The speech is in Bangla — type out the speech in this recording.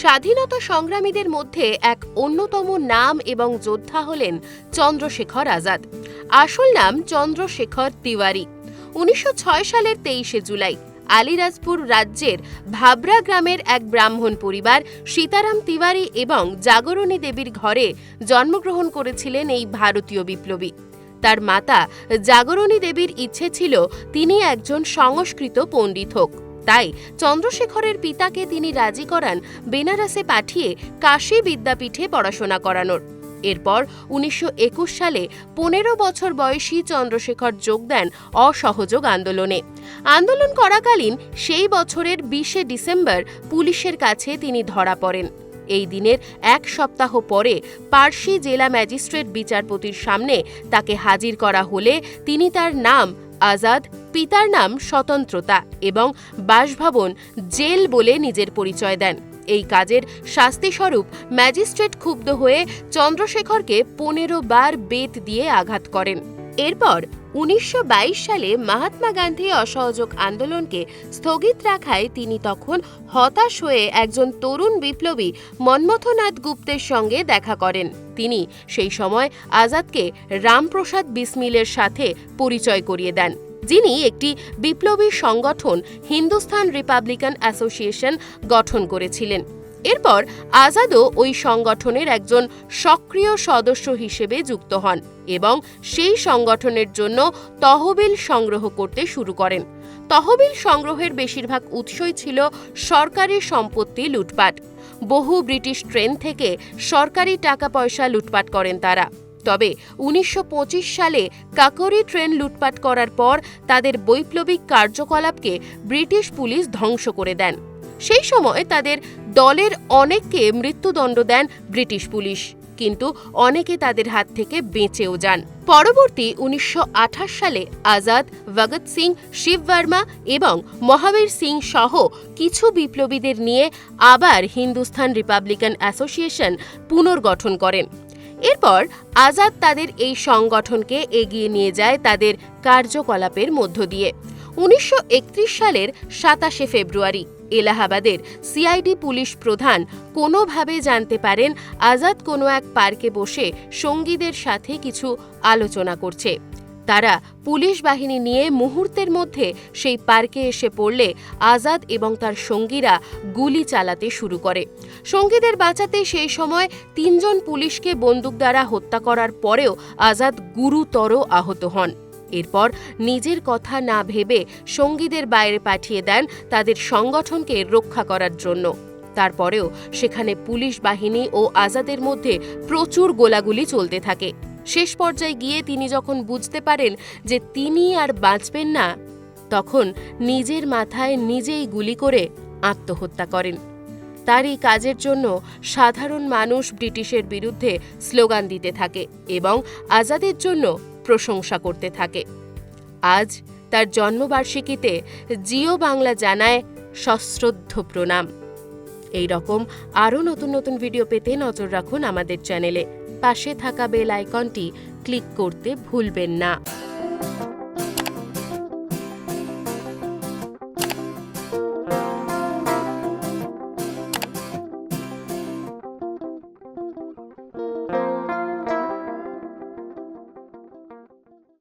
স্বাধীনতা সংগ্রামীদের মধ্যে এক অন্যতম নাম এবং যোদ্ধা হলেন চন্দ্রশেখর আজাদ। আসল নাম চন্দ্রশেখর তিওয়ারি। উনিশশো ছয় সালের তেইশে জুলাই আলিরাজপুর রাজ্যের ভাবরা গ্রামের এক ব্রাহ্মণ পরিবার সীতারাম তিওয়ারি এবং জাগরণী দেবীর ঘরে জন্মগ্রহণ করেছিলেন এই ভারতীয় বিপ্লবী। তার মাতা জাগরণী দেবীর ইচ্ছে ছিল তিনি একজন সংস্কৃত পণ্ডিত হোক। তাই চন্দ্রশেখরের পিতাকে তিনি রাজি করান বেনারসে পাঠিয়ে কাশী বিদ্যাপীঠে পড়াশোনা করানোর। এরপর উনিশশো একুশ সালে পনেরো বছর বয়সী চন্দ্রশেখর যোগ দেন অসহযোগ আন্দোলনে। আন্দোলন করাকালীন সেই বছরের বিশে ডিসেম্বর পুলিশের কাছে তিনি ধরা পড়েন। এই দিনের এক সপ্তাহ পরে পার্সি জেলা ম্যাজিস্ট্রেট বিচারপতির সামনে তাকে হাজির করা হলে তিনি তার নাম আজাদ, পিতার নাম স্বতন্ত্রতা এবং বাসভবন জেল বলে নিজের পরিচয় দেন। এই কাজের শাস্তিস্বরূপ ম্যাজিস্ট্রেট ক্ষুব্ধ হয়ে চন্দ্রশেখরকে পনেরো বার বেত দিয়ে আঘাত করেন। এরপর উনিশশো বাইশ সালে মহাত্মা গান্ধী অসহযোগ আন্দোলনকে স্থগিত রাখায় তিনি তখন হতাশ হয়ে একজন তরুণ বিপ্লবী মন্মথনাথ গুপ্তের সঙ্গে দেখা করেন। তিনি সেই সময় আজাদকে রামপ্রসাদ বিসমিলের সাথে পরিচয় করিয়ে দেন। যিনি একটি বিপ্লবী সংগঠন হিন্দুস্তান রিপাবলিকান অ্যাসোসিয়েশন গঠন করেছিলেন। এরপর আজাদও ওই সংগঠনের একজন সক্রিয় সদস্য হিসেবে যুক্ত হন এবং সেই সংগঠনের জন্য তহবিল সংগ্রহ করতে শুরু করেন। তহবিল সংগ্রহের বেশিরভাগ উৎসই ছিল সরকারি সম্পত্তি লুটপাট। বহু ব্রিটিশ ট্রেন থেকে সরকারি টাকা পয়সা লুটপাট করেন তারা। তবে উনিশশো পঁচিশ সালে কাকরি ট্রেন লুটপাট করার পর তাদের বৈপ্লবিক কার্যকলাপকে ব্রিটিশ পুলিশ ধ্বংস করে দেন। সেই সময় তাদের দলের অনেককে মৃত্যুদণ্ড দেন ব্রিটিশ পুলিশ। কিন্তু অনেকে তাদের হাত থেকে বেঁচেও যান। পরবর্তী উনিশশো আঠাশ সালে আজাদ, ভগৎ সিং, শিব বর্মা এবং মহাবীর সিং সহ কিছু বিপ্লবীদের নিয়ে আবার হিন্দুস্তান রিপাবলিকান অ্যাসোসিয়েশন পুনর্গঠন করেন। এরপর আজাদ তাদের এই সংগঠনকে এগিয়ে নিয়ে যায় তাদের কার্যকলাপের মধ্য দিয়ে। উনিশশো একত্রিশ সালের সাতাশে ফেব্রুয়ারি এলাহাবাদের সিআইডি পুলিশ প্রধান কোনোভাবে জানতে পারেন আজাদ কোনো এক পার্কে বসে সঙ্গীদের সাথে কিছু আলোচনা করছে। তারা পুলিশ বাহিনী নিয়ে মুহূর্তের মধ্যে সেই পার্কে এসে পড়লে আজাদ এবং তার সঙ্গীরা গুলি চালাতে শুরু করে। সঙ্গীদের বাঁচাতে সেই সময় তিনজন পুলিশকে বন্দুক দ্বারা হত্যা করার পরেও আজাদ গুরুতর আহত হন। এরপর নিজের কথা না ভেবে সঙ্গীদের বাইরে পাঠিয়ে দেন তাদের সংগঠনকে রক্ষা করার জন্য। তারপরেও সেখানে পুলিশ বাহিনী ও আজাদের মধ্যে প্রচুর গোলাগুলি চলতে থাকে। শেষ পর্যায়ে গিয়ে তিনি যখন বুঝতে পারেন যে তিনি আর বাঁচবেন না, তখন নিজের মাথায় নিজেই গুলি করে আত্মহত্যা করেন। তার এই কাজের জন্য সাধারণ মানুষ ব্রিটিশের বিরুদ্ধে স্লোগান দিতে থাকে এবং আজাদের জন্য প্রশংসা করতে থাকে। আজ তার জন্মবার্ষিকীতে জিও বাংলা জানায় সশ্রদ্ধ প্রণাম। এই রকম আরও নতুন নতুন ভিডিও পেতে নজর রাখুন আমাদের চ্যানেলে। পাশে থাকা বেল আইকনটি ক্লিক করতে ভুলবেন না।